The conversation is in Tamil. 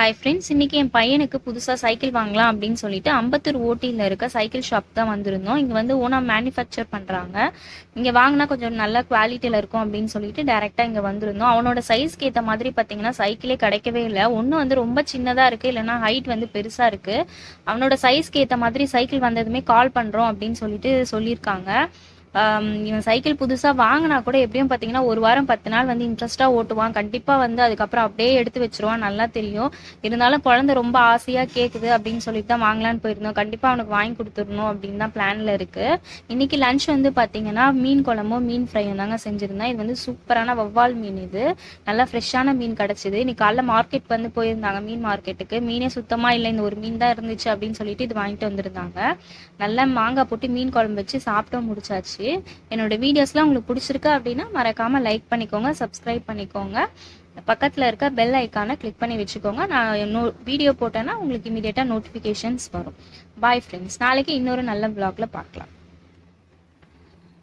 ஹாய் ஃப்ரெண்ட்ஸ் இன்னைக்கு என் பையனுக்கு புதுசாக சைக்கிள் வாங்கலாம் அப்படின்னு சொல்லிட்டு அம்பத்தூர் ஓட்டியில் இருக்க சைக்கிள் ஷாப் தான் வந்திருந்தோம். இங்கே வந்து ஓனாக மேனுஃபேக்சர் பண்ணுறாங்க இங்கே வாங்கினா கொஞ்சம் நல்ல குவாலிட்டியில் இருக்கும் அப்படின்னு சொல்லிட்டு டேரெக்டாக இங்கே வந்திருந்தோம். அவனோட சைஸ்க்கு ஏற்ற மாதிரி பார்த்தீங்கன்னா சைக்கிளே கிடைக்கவே இல்லை. ஒன்று வந்து ரொம்ப சின்னதாக இருக்குது இல்லைன்னா ஹைட் வந்து பெருசாக இருக்குது அவனோட சைஸ்க்கு ஏற்ற மாதிரி சைக்கிள் வந்ததுமே கால் பண்ணுறோம் அப்படின்னு சொல்லிட்டு சொல்லியிருக்காங்க. இவன் சைக்கிள் புதுசாக வாங்கினா கூட எப்படியும் பார்த்தீங்கன்னா ஒரு வாரம் பத்து நாள் வந்து இன்ட்ரெஸ்ட்டாக ஓட்டுவான். கண்டிப்பாக வந்து அதுக்கப்புறம் அப்படியே எடுத்து வச்சிருவான். நல்லா தெரியும். இருந்தாலும் குழந்தை ரொம்ப ஆசையாக கேட்குது அப்படின்னு சொல்லிட்டு தான் வாங்கலான்னு போயிருந்தோம். கண்டிப்பாக அவனுக்கு வாங்கி கொடுத்துடணும் அப்படின்னு தான் பிளானில் இருக்குது இன்னைக்கு லஞ்ச் வந்து பார்த்தீங்கன்னா மீன் குழம்பும் மீன் ஃப்ரையும் தாங்க செஞ்சுருந்தேன். இது வந்து சூப்பரான வவ்வால் மீன் இது. நல்லா ஃப்ரெஷ்ஷான மீன் கிடச்சிது. இன்னைக்கு காலைல மார்க்கெட் வந்து போயிருந்தாங்க மீன் மார்க்கெட்டுக்கு மீனே சுத்தமாக இல்லை. இந்த ஒரு மீன் தான் இருந்துச்சு அப்படின்னு சொல்லிட்டு இது வாங்கிட்டு வந்திருந்தாங்க. நல்லா மாங்காய் போட்டு மீன் குழம்பு வச்சு சாப்பிட்டு முடிச்சாச்சு. என்னோட வீடியோஸ்லாம் உங்களுக்கு பிடிச்சிருக்கு அப்படின்னா மறக்காமல் லைக் பண்ணிக்கோங்க சப்ஸ்கிரைப் பண்ணிக்கோங்க. பக்கத்தில் இருக்க பெல் ஐக்கானை கிளிக் பண்ணி வச்சுக்கோங்க. நான் நோ வீடியோ போட்டேன்னா உங்களுக்கு இமீடியட்டாக நோட்டிஃபிகேஷன்ஸ் வரும். பாய் ஃப்ரெண்ட்ஸ் நாளைக்கு இன்னொரு நல்ல vlogல பார்க்கலாம்.